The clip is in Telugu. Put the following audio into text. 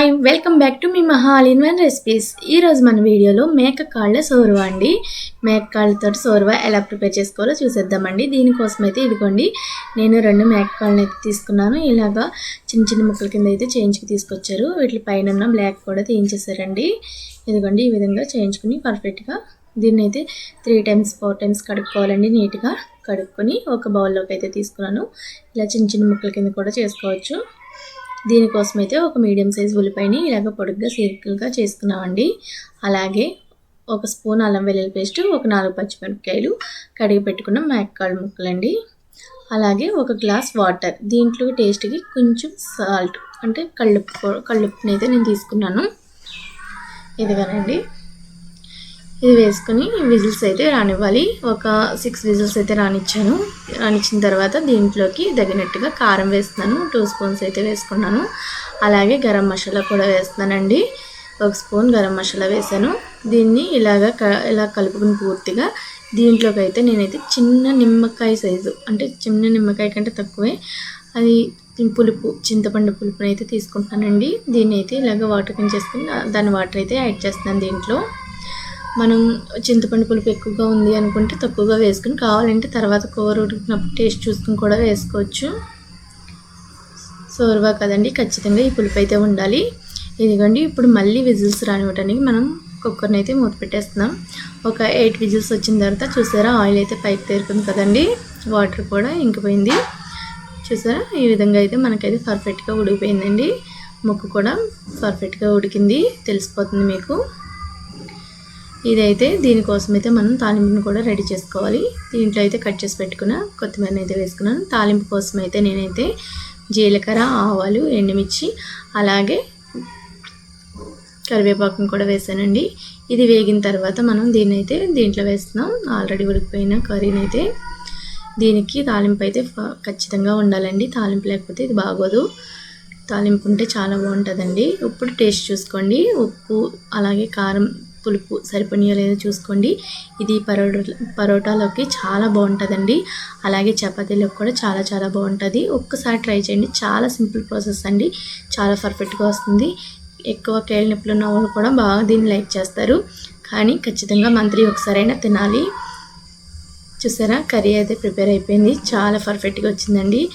హాయ్ వెల్కమ్ బ్యాక్ టు మీ Maha all in one recipes ఈరోజు మన వీడియోలో మేక కాళ్ళ సోర్వా అండి. మేక కాళ్ళతో సోర్వా ఎలా ప్రిపేర్ చేసుకోవాలో చూసేద్దామండి. దీనికోసం అయితే ఇదిగోండి నేను రెండు మేక కాళ్ళని అయితే తీసుకున్నాను. ఇలాగా చిన్న చిన్న ముక్కల కింద అయితే చేయించుకు తీసుకొచ్చారు. వీటి పైన బ్లాక్ కూడా తీయించేసారండి ఇదిగోండి ఈ విధంగా చేయించుకుని పర్ఫెక్ట్గా దీన్ని అయితే త్రీ టైమ్స్ ఫోర్ టైమ్స్ కడుక్కోవాలండి నీట్గా. కడుక్కొని ఒక బౌల్లోకి అయితే తీసుకున్నాను. ఇలా చిన్న చిన్న ముక్కల కింద కూడా చేసుకోవచ్చు. దీనికోసం అయితే ఒక మీడియం సైజ్ ఉల్లిపాయని ఇలాగ పొడుగ్గా సర్కిల్గా చేసుకున్నామండి. అలాగే ఒక స్పూన్ అల్లం వెల్లుల్లి పేస్ట్ ఒక నాలుగు పచ్చిమిరపకాయలు కడిగి పెట్టుకున్న మేకకాళ్ళు ముక్కలండి. అలాగే ఒక గ్లాస్ వాటర్ దీంట్లో టేస్ట్కి కొంచెం సాల్ట్ అంటే కళ్ళుప్పు కళ్ళుప్పునైతే నేను తీసుకున్నాను. ఇదిగానండి. ఇది వేసుకుని విజిల్స్ అయితే రానివ్వాలి. ఒక సిక్స్ విజిల్స్ అయితే రానిచ్చాను. రానిచ్చిన తర్వాత దీంట్లోకి తగినట్టుగా కారం వేస్తున్నాను. టూ స్పూన్స్ అయితే వేసుకున్నాను. అలాగే గరం మసాలా కూడా వేస్తున్నానండి. ఒక స్పూన్ గరం మసాలా వేసాను దీన్ని ఇలాగ క ఇలా కలుపుకుని పూర్తిగా దీంట్లోకి అయితే నేనైతే చిన్న నిమ్మకాయ సైజు అంటే చిన్న నిమ్మకాయ కంటే తక్కువే. అది పులుపు చింతపండు పులుపునైతే తీసుకుంటానండి దీన్ని అయితే ఇలాగ వాటర్ కింద చేసుకుని దాని వాటర్ అయితే యాడ్ చేస్తున్నాను దీంట్లో. మనం చింతపండు పులుపు ఎక్కువగా ఉంది అనుకుంటే తక్కువగా వేసుకుని కావాలంటే తర్వాత కూర ఉడికినప్పుడు టేస్ట్ చూసుకుని కూడా వేసుకోవచ్చు. సోర్వా కదండి ఖచ్చితంగా ఈ పులుపు అయితే ఉండాలి. ఇదిగోండి ఇప్పుడు మళ్ళీ విజిల్స్ రానివ్వటానికి మనం కుక్కర్ని అయితే మూత పెట్టేస్తున్నాం. ఒక ఎయిట్ విజిల్స్ వచ్చిన తర్వాత చూసారా ఆయిల్ అయితే పైకి తేరుకుంది కదండి వాటర్ కూడా ఇంకిపోయింది. చూసారా ఈ విధంగా అయితే మనకైతే పర్ఫెక్ట్గా ఉడికిపోయిందండి. ముక్కు కూడా పర్ఫెక్ట్గా ఉడికింది తెలిసిపోతుంది మీకు. ఇదైతే దీనికోసం అయితే మనం తాలింపుని కూడా రెడీ చేసుకోవాలి. దీంట్లో అయితే కట్ చేసి పెట్టుకున్న కొత్తిమీరని అయితే వేసుకున్నాను. తాలింపు కోసం అయితే నేనైతే జీలకర్ర ఆవాలు ఎండుమిర్చి అలాగే కరివేపాకును కూడా వేసానండి. ఇది వేగిన తర్వాత మనం దీన్ని అయితే దీంట్లో వేస్తున్నాం. ఆల్రెడీ ఉడికిపోయిన కర్రీని అయితే దీనికి తాలింపు అయితే ఖచ్చితంగా ఉండాలండి. తాలింపు లేకపోతే ఇది బాగోదు. తాలింపు ఉంటే చాలా బాగుంటుందండి. ఇప్పుడు టేస్ట్ చూసుకోండి. ఉప్పు అలాగే కారం పులుపు సరిపోయో లేదో చూసుకోండి. ఇది పరోటా పరోటాలోకి చాలా బాగుంటుందండి. అలాగే చపాతీలోకి కూడా చాలా చాలా బాగుంటుంది. ఒక్కసారి ట్రై చేయండి. చాలా సింపుల్ ప్రాసెస్ అండి. చాలా పర్ఫెక్ట్గా వస్తుంది. ఎక్కువ కేళ్ళ నొప్పులు ఉన్న వాళ్ళు కూడా బాగా దీన్ని లైక్ చేస్తారు. కానీ ఖచ్చితంగా మంత్లీ ఒకసారైనా తినాలి. చూసారా? కర్రీ అయితే ప్రిపేర్ అయిపోయింది. చాలా పర్ఫెక్ట్గా వచ్చిందండి.